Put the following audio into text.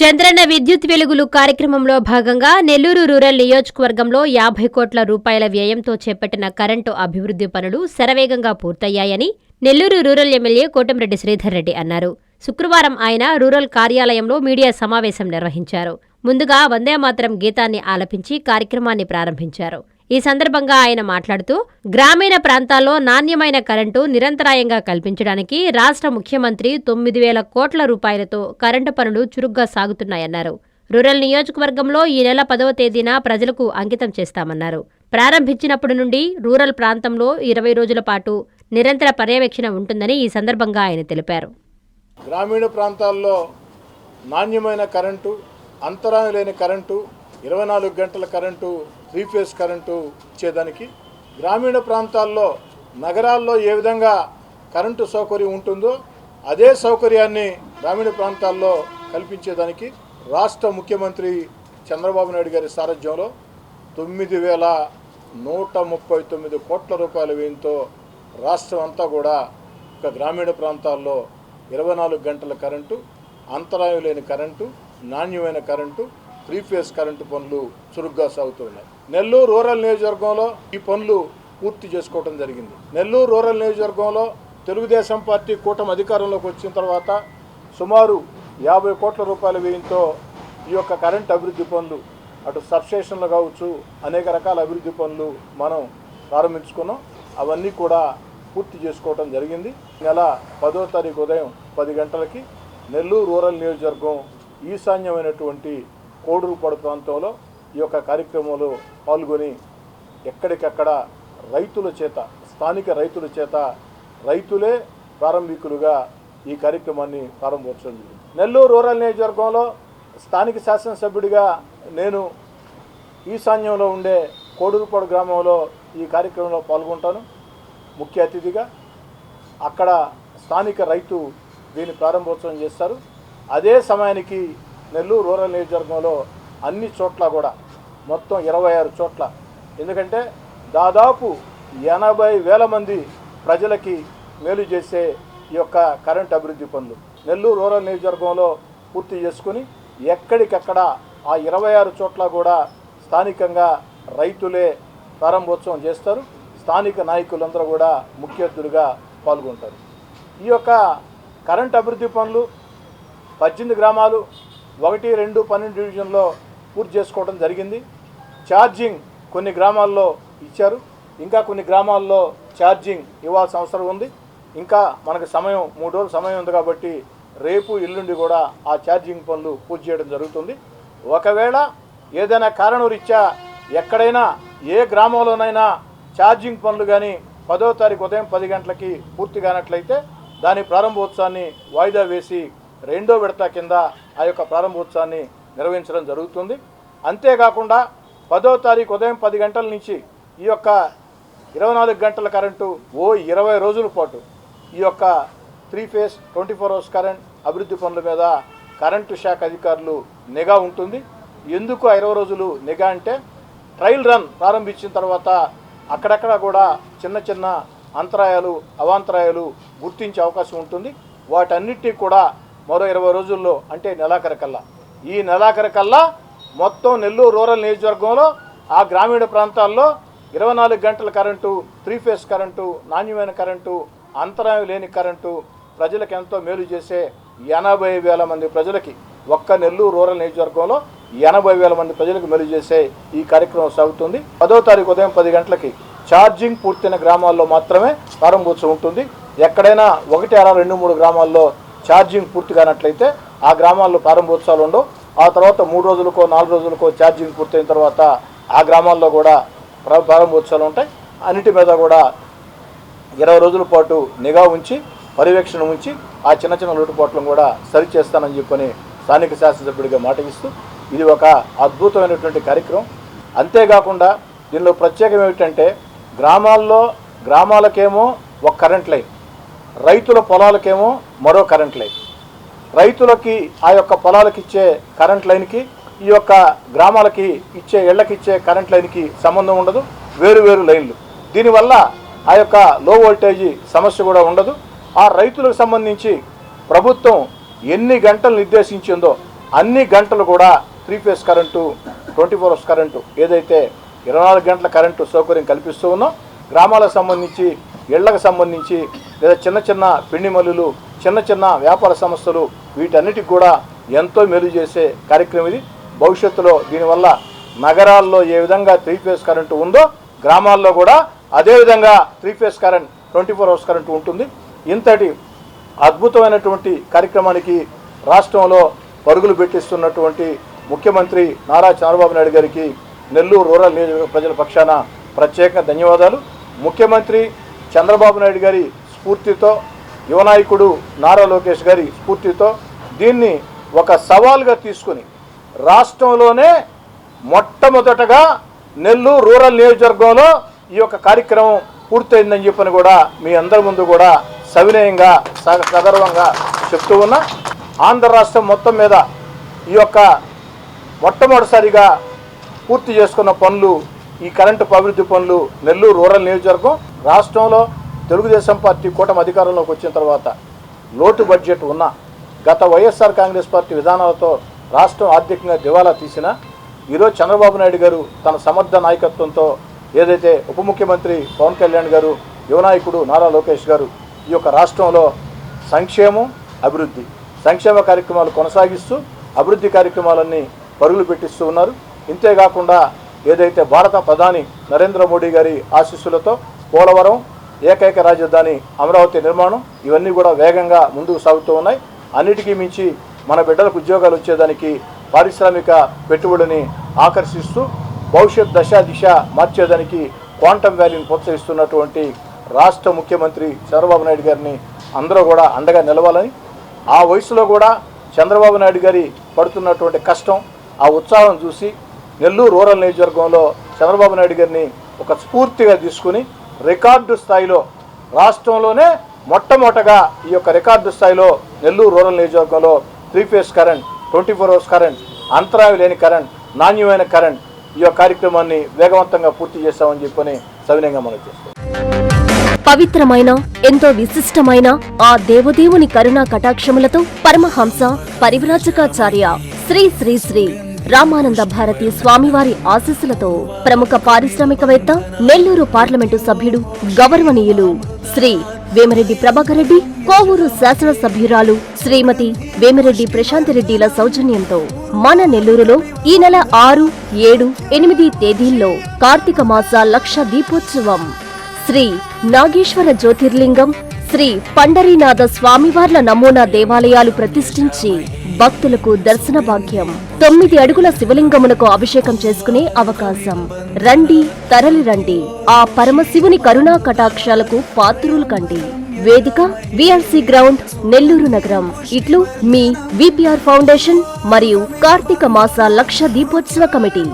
చంద్రన్న విద్యుత్ వెలుగులు కార్యక్రమంలో భాగంగా నెల్లూరు రూరల్ నియోజకవర్గంలో యాభై కోట్ల రూపాయల వ్యయంతో చేపట్టిన కరెంటు అభివృద్ధి పనులు శరవేగంగా పూర్తయ్యాయని నెల్లూరు రూరల్ ఎమ్మెల్యే కోటంరెడ్డి శ్రీధర్ రెడ్డి అన్నారు. శుక్రవారం ఆయన రూరల్ కార్యాలయంలో మీడియా సమావేశం నిర్వహించారు. ముందుగా వందేమాతరం గీతాన్ని ఆలపించి కార్యక్రమాన్ని ప్రారంభించారు. ఈ సందర్భంగా ఆయన మాట్లాడుతూ గ్రామీణ ప్రాంతాల్లో నాణ్యమైన కరెంటు నిరంతరాయంగా కల్పించడానికి రాష్ట్ర ముఖ్యమంత్రి తొమ్మిది వేల కోట్ల రూపాయలతో కరెంటు పనులు చురుగ్గా సాగుతున్నాయన్నారు. రూరల్ నియోజకవర్గంలో ఈ నెల పదవ తేదీన ప్రజలకు అంకితం చేస్తామన్నారు. ప్రారంభించినప్పటి నుండి రూరల్ ప్రాంతంలో ఇరవై రోజుల పాటు నిరంతర పర్యవేక్షణ ఉంటుందని ఈ సందర్భంగా ఆయన తెలిపారు. గ్రామీణ ప్రాంతాల్లో నాణ్యమైన కరెంటు అంతరాయం లేని కరెంటు ఇరవై నాలుగు గంటల కరెంటు త్రీ ఫేస్ కరెంటు ఇచ్చేదానికి గ్రామీణ ప్రాంతాల్లో నగరాల్లో ఏ విధంగా కరెంటు సౌకర్యం ఉంటుందో అదే సౌకర్యాన్ని గ్రామీణ ప్రాంతాల్లో కల్పించేదానికి రాష్ట్ర ముఖ్యమంత్రి చంద్రబాబు నాయుడు గారి సారథ్యంలో తొమ్మిది వేల నూట ముప్పై తొమ్మిది కోట్ల రూపాయల వ్యయంతో రాష్ట్రం అంతా కూడా ఒక గ్రామీణ ప్రాంతాల్లో ఇరవై నాలుగు గంటల కరెంటు అంతరాయం లేని కరెంటు నాణ్యమైన కరెంటు త్రీ ఫేజ్ కరెంటు పనులు చురుగ్గా సాగుతున్నాయి. నెల్లూరు రూరల్ నియోజకవర్గంలో ఈ పనులు పూర్తి చేసుకోవడం జరిగింది. నెల్లూరు రూరల్ నియోజకవర్గంలో తెలుగుదేశం పార్టీ కూటమి అధికారంలోకి వచ్చిన తర్వాత సుమారు యాభై కోట్ల రూపాయల వ్యయంతో ఈ యొక్క కరెంట్ అభివృద్ధి పనులు అటు సబ్స్టేషన్లు కావచ్చు అనేక రకాల అభివృద్ధి పనులు మనం ప్రారంభించుకున్నాం. అవన్నీ కూడా పూర్తి చేసుకోవడం జరిగింది. నెల పదో తారీఖు ఉదయం పది గంటలకి నెల్లూరు రూరల్ నియోజకవర్గం ఈశాన్యమైనటువంటి కోడూరుపాడు ప్రాంతంలో ఈ యొక్క కార్యక్రమంలో పాల్గొని ఎక్కడికక్కడ రైతుల చేత స్థానిక రైతుల చేత రైతులే ప్రారంభికులుగా ఈ కార్యక్రమాన్ని ప్రారంభించడం నెల్లూరు రూరల్ నియోజకవర్గంలో స్థానిక శాసనసభ్యుడిగా నేను ఈశాన్యంలో ఉండే కోడూరుపాడు గ్రామంలో ఈ కార్యక్రమంలో పాల్గొంటాను. ముఖ్య అతిథిగా అక్కడ స్థానిక రైతు దీన్ని ప్రారంభోత్సవం చేస్తారు. అదే సమయానికి నెల్లూరు రూరల్ నియోజకవర్గంలో అన్ని చోట్ల కూడా మొత్తం ఇరవై ఆరు చోట్ల. ఎందుకంటే దాదాపు ఎనభై వేల మంది ప్రజలకి మేలు చేసే ఈ యొక్క కరెంట్ అభివృద్ధి పనులు నెల్లూరు రూరల్ నియోజకవర్గంలో పూర్తి చేసుకుని ఎక్కడికక్కడ ఆ ఇరవై ఆరు చోట్ల కూడా స్థానికంగా రైతులే ప్రారంభోత్సవం చేస్తారు. స్థానిక నాయకులందరూ కూడా ముఖ్య అతిథులుగా పాల్గొంటారు. ఈ యొక్క కరెంట్ అభివృద్ధి పనులు పద్దెనిమిది గ్రామాలు ఒకటి రెండు పన్నెండు డివిజన్లో పూర్తి చేసుకోవడం జరిగింది. ఛార్జింగ్ కొన్ని గ్రామాల్లో ఇచ్చారు. ఇంకా కొన్ని గ్రామాల్లో ఛార్జింగ్ ఇవ్వాల్సిన అవసరం ఉంది. ఇంకా మనకు సమయం మూడు రోజులు సమయం ఉంది కాబట్టి రేపు ఎల్లుండి కూడా ఆ ఛార్జింగ్ పనులు పూర్తి చేయడం జరుగుతుంది. ఒకవేళ ఏదైనా కారణం రీత్యా ఎక్కడైనా ఏ గ్రామంలోనైనా ఛార్జింగ్ పనులు కానీ పదో తారీఖు ఉదయం పది గంటలకి పూర్తి కానట్లయితే దాని ప్రారంభోత్సవాన్ని వాయిదా వేసి రెండో విడత కింద ఆ యొక్క ప్రారంభోత్సవాన్ని నిర్వహించడం జరుగుతుంది. అంతేకాకుండా పదో తారీఖు ఉదయం పది గంటల నుంచి ఈ యొక్క ఇరవై నాలుగు గంటల కరెంటు ఓ ఇరవై రోజుల పాటు ఈ యొక్క three phase twenty four hours current అభివృద్ధి పనుల మీద కరెంటు శాఖ అధికారులు నిఘా ఉంటుంది. ఎందుకు ఇరవై రోజులు నిఘా అంటే ట్రయల్ రన్ ప్రారంభించిన తర్వాత అక్కడక్కడ కూడా చిన్న చిన్న అంతరాయాలు అవాంతరాయాలు గుర్తించే అవకాశం ఉంటుంది. వాటన్నిటికీ కూడా మరో ఇరవై రోజుల్లో అంటే నెలాఖరు కల్లా. ఈ నెలాఖరు కల్లా మొత్తం నెల్లూరు రూరల్ నియోజకవర్గంలో ఆ గ్రామీణ ప్రాంతాల్లో ఇరవై నాలుగు గంటల కరెంటు త్రీ ఫేస్ కరెంటు నాణ్యమైన కరెంటు అంతరాయం లేని కరెంటు ప్రజలకు ఎంతో మేలు చేసే ఎనభై వేల మంది ప్రజలకి ఒక్క నెల్లూరు రూరల్ నియోజకవర్గంలో ఎనభై వేల మంది ప్రజలకు మేలు చేసే ఈ కార్యక్రమం సాగుతుంది. పదో తారీఖు ఉదయం పది గంటలకి ఛార్జింగ్ పూర్తయిన గ్రామాల్లో మాత్రమే ప్రారంభోత్సవం ఉంటుంది. ఎక్కడైనా ఒకటి అర రెండు మూడు గ్రామాల్లో ఛార్జింగ్ పూర్తి కానట్లయితే ఆ గ్రామాల్లో ప్రారంభోత్సవాలు ఉండవు. ఆ తర్వాత మూడు రోజులకో నాలుగు రోజులకో ఛార్జింగ్ పూర్తయిన తర్వాత ఆ గ్రామాల్లో కూడా ప్రారంభోత్సవాలు ఉంటాయి. అన్నిటి మీద కూడా ఇరవై రోజుల పాటు నిఘా ఉంచి పర్యవేక్షణ ఉంచి ఆ చిన్న చిన్న లోటుపాట్లను కూడా సరిచేస్తానని చెప్పని స్థానిక శాసనసభ్యుడిగా మాట ఇస్తూ ఇది ఒక అద్భుతమైనటువంటి కార్యక్రమం. అంతేకాకుండా దీనిలో ప్రత్యేకం ఏమిటంటే గ్రామాల్లో గ్రామాలకేమో ఒక కరెంట్ లైన్. రైతుల పొలాలకేమో మరో కరెంట్ లైన్ రైతులకి ఆ యొక్క పొలాలకు ఇచ్చే కరెంట్ లైన్కి ఈ యొక్క గ్రామాలకి ఇచ్చే ఇళ్ళకి ఇచ్చే కరెంట్ లైన్కి సంబంధం ఉండదు. వేరు వేరు లైన్లు. దీనివల్ల ఆ యొక్క లో వోల్టేజీ సమస్య కూడా ఉండదు. ఆ రైతులకు సంబంధించి ప్రభుత్వం ఎన్ని గంటలు నిర్దేశించిందో అన్ని గంటలు కూడా three phase current twenty four hours current ఏదైతే ఇరవై నాలుగు గంటల కరెంటు సౌకర్యం కల్పిస్తూ ఉన్నో గ్రామాలకు సంబంధించి ఇళ్ళకు సంబంధించి లేదా చిన్న చిన్న పిండి మల్లులు చిన్న చిన్న వ్యాపార సంస్థలు వీటన్నిటికి కూడా ఎంతో మేలు చేసే కార్యక్రమం ఇది. భవిష్యత్తులో దీనివల్ల నగరాల్లో ఏ విధంగా త్రీ ఫేస్ కరెంటు ఉందో గ్రామాల్లో కూడా అదేవిధంగా three phase current twenty four hours current ఉంటుంది. ఇంతటి అద్భుతమైనటువంటి కార్యక్రమానికి రాష్ట్రంలో పరుగులు పెట్టిస్తున్నటువంటి ముఖ్యమంత్రి నారా చంద్రబాబు నాయుడు గారికి నెల్లూరు రూరల్ నియోజకవర్గ ప్రజల పక్షాన ప్రత్యేక ధన్యవాదాలు. ముఖ్యమంత్రి చంద్రబాబు నాయుడు గారి స్ఫూర్తితో యువనాయకుడు నారా లోకేష్ గారి స్ఫూర్తితో దీన్ని ఒక సవాల్గా తీసుకుని రాష్ట్రంలోనే మొట్టమొదటగా నెల్లూరు రూరల్ నియోజకవర్గంలో ఈ యొక్క కార్యక్రమం పూర్తయిందని చెప్పని కూడా మీ అందరి ముందు కూడా సవినయంగా సగర్వంగా చెప్తూ ఉన్నా. ఆంధ్ర రాష్ట్రం మొత్తం మీద ఈ యొక్క మొట్టమొదటిసారిగా పూర్తి చేసుకున్న పనులు ఈ కరెంటు అభివృద్ధి పనులు నెల్లూరు రూరల్ నియోజకవర్గం రాష్ట్రంలో తెలుగుదేశం పార్టీ కూటమి అధికారంలోకి వచ్చిన తర్వాత లోటు బడ్జెట్ ఉన్న గత వైఎస్ఆర్ కాంగ్రెస్ పార్టీ విధానాలతో రాష్ట్రం ఆర్థికంగా దివాలా తీసిన ఈరోజు చంద్రబాబు నాయుడు గారు తన సమర్థ నాయకత్వంతో ఏదైతే ఉప ముఖ్యమంత్రి పవన్ కళ్యాణ్ గారు యువనాయకుడు నారా లోకేష్ గారు ఈ యొక్క రాష్ట్రంలో సంక్షేమం అభివృద్ధి సంక్షేమ కార్యక్రమాలు కొనసాగిస్తూ అభివృద్ధి కార్యక్రమాలన్నీ పరుగులు పెట్టిస్తూ ఉన్నారు. ఇంతేకాకుండా ఏదైతే భారత ప్రధాని నరేంద్ర మోడీ గారి ఆశీస్సులతో పోలవరం ఏకైక రాజధాని అమరావతి నిర్మాణం ఇవన్నీ కూడా వేగంగా ముందుకు సాగుతూ ఉన్నాయి. అన్నిటికీ మించి మన బిడ్డలకు ఉద్యోగాలు వచ్చేదానికి పారిశ్రామిక పెట్టుబడిని ఆకర్షిస్తూ భవిష్యత్ దశ దిశ మార్చేదానికి క్వాంటమ్ వ్యాలీని ప్రోత్సహిస్తున్నటువంటి రాష్ట్ర ముఖ్యమంత్రి చంద్రబాబు నాయుడు గారిని అందరూ కూడా అండగా నిలవాలని ఆ వయసులో కూడా చంద్రబాబు నాయుడు గారి పడుతున్నటువంటి కష్టం ఆ ఉత్సాహం చూసి నెల్లూరు రూరల్ నియోజకవర్గంలో చంద్రబాబు నాయుడు గారిని ఒక స్ఫూర్తిగా తీసుకుని రికార్డు స్థాయిలో రాష్ట్రంలోనే మొట్టమొదటగా ఈ యొక్క రికార్డు స్థాయిలో నెల్లూరు రూరల్ నియోజకవర్గంలో three phase current twenty four hours current అంతరాయం లేని కరెంట్ నాణ్యమైన కరెంట్ ఈ యొక్క కార్యక్రమాన్ని వేగవంతంగా పూర్తి చేస్తామని చెప్పని సవినయంగా మనం చేస్తాం పవిత్రమైన ఎంతో విశిష్టమైన ఆ దేవదేవుని కరుణా కటాక్షములతో పరమహంస పరివ్రాజకాచార్య శ్రీ శ్రీ శ్రీ రామానంద భారతి స్వామివారి ఆశీస్సులతో ప్రముఖ పారిశ్రామికవేత్త నెల్లూరు పార్లమెంటు సభ్యుడు గౌరవనీయులు శ్రీ వేమరెడ్డి ప్రభాకర్ రెడ్డి కోవూరు శాసనసభ్యురాలు శ్రీమతి వేమిరెడ్డి ప్రశాంతిరెడ్డిల సౌజన్యంతో మన నెల్లూరులో ఈ నెల ఆరు ఏడు ఎనిమిది తేదీల్లో కార్తీక మాస లక్ష దీపోత్సవం. శ్రీ నాగేశ్వర జ్యోతిర్లింగం శ్రీ పండరీనాథ స్వామివార్ల నమూనా దేవాలయాలు ప్రతిష్ఠించి భక్తులకు దర్శన భాగ్యం తొమ్మిది అడుగుల శివలింగమునకు అభిషేకం చేసుకునే అవకాశం. రండి తరలి రండి. ఆ పరమశివుని కరుణా కటాక్షాలకు పాత్రులు కండి. వేదిక విఎల్సి గ్రౌండ్ నెల్లూరు నగరం. ఇట్లు మీ విపిఆర్ ఫౌండేషన్ మరియు కార్తీక మాస లక్ష దీపోత్సవ కమిటీ.